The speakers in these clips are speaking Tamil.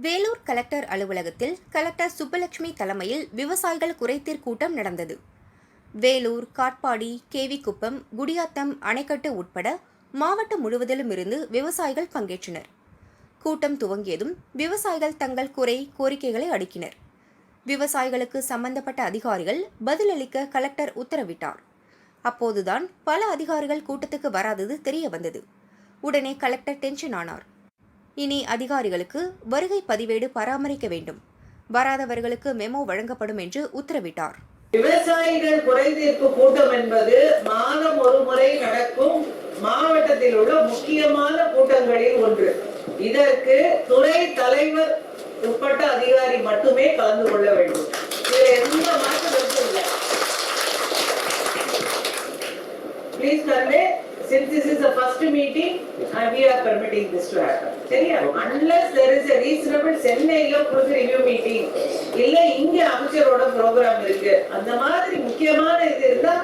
வேலூர் கலெக்டர் அலுவலகத்தில் கலெக்டர் சுப்பலட்சுமி தலைமையில் விவசாயிகள் குறைதீர் கூட்டம் நடந்தது. வேலூர் காட்பாடி கேவிக்குப்பம் குடியாத்தம் அணைக்கட்டு உட்பட மாவட்டம் முழுவதிலும் இருந்து விவசாயிகள் பங்கேற்றனர். கூட்டம் துவங்கியதும் விவசாயிகள் தங்கள் குறை கோரிக்கைகளை அடுக்கினர். விவசாயிகளுக்கு சம்பந்தப்பட்ட அதிகாரிகள் பதிலளிக்க கலெக்டர் உத்தரவிட்டார். அப்போதுதான் பல அதிகாரிகள் கூட்டத்துக்கு வராதது தெரிய வந்தது. உடனே கலெக்டர் டென்ஷன் ஆனார். இனி அதிகாரிகளுக்கு வருகை பதிவேடு பராமரிக்க வேண்டும். வராதவர்களுக்கு மெமோ வழங்கப்படும் என்று உத்தரவிட்டார். விவசாயிகள் குறைதீர்ப்பு கூட்டம் என்பது மாதம் ஒரு முறை நடக்கும். மாவட்டத்தில் உள்ள முக்கியமான கூட்டங்களில் ஒன்று. இதற்கு துறை தலைவர் உட்பட்ட அதிகாரி மட்டுமே கலந்து கொள்ள வேண்டும். இதுல எந்த மாற்றம் இல்லை. Please convey since this is the first meeting uh, we are permitting this to happen. சரியா? Unless there is a reasonable சென்னையில உங்களுக்கு ரிவ்யூ மீட்டிங் இல்ல இங்க அமைச்சரோட ப்ரோக்ராம் இருக்கு. அந்த மாதிரி முக்கியமான இது இருந்தா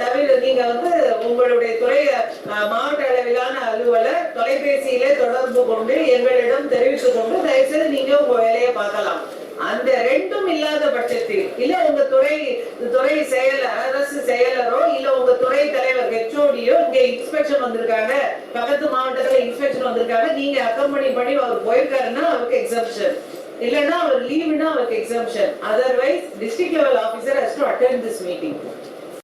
தவிர நீங்க வந்து உங்களுடைய துறை மாவட்ட அளவிலான அலுவலர் தொலைபேசியில தொடர்பு கொண்டு எங்களிடம் தெரிவித்துக் கொண்டு தயவுசெய்து நீங்க உங்க வேலையை பார்க்கலாம். அந்த ரெண்டும் இல்லாத பட்சத்தில் இல்ல உங்க துறை துறை செயலர் அரசு செயலரோ இல்ல உங்க துறை தலைவர் ஹெச்ஓடியோ இங்க இன்ஸ்பெக்ஷன் வந்திருக்காங்க. பக்கத்து மாவட்டத்துல இன்ஸ்பெக்ஷன் வந்திருக்காங்க. நீங்க அக்கம்பனி பண்ணி அவர் போயிருக்காருன்னா அவருக்கு எக்ஸம்ஷன் இல்லைன்னா அவர் லீவுனா அவருக்கு exemption otherwise district level officer has to attend this meeting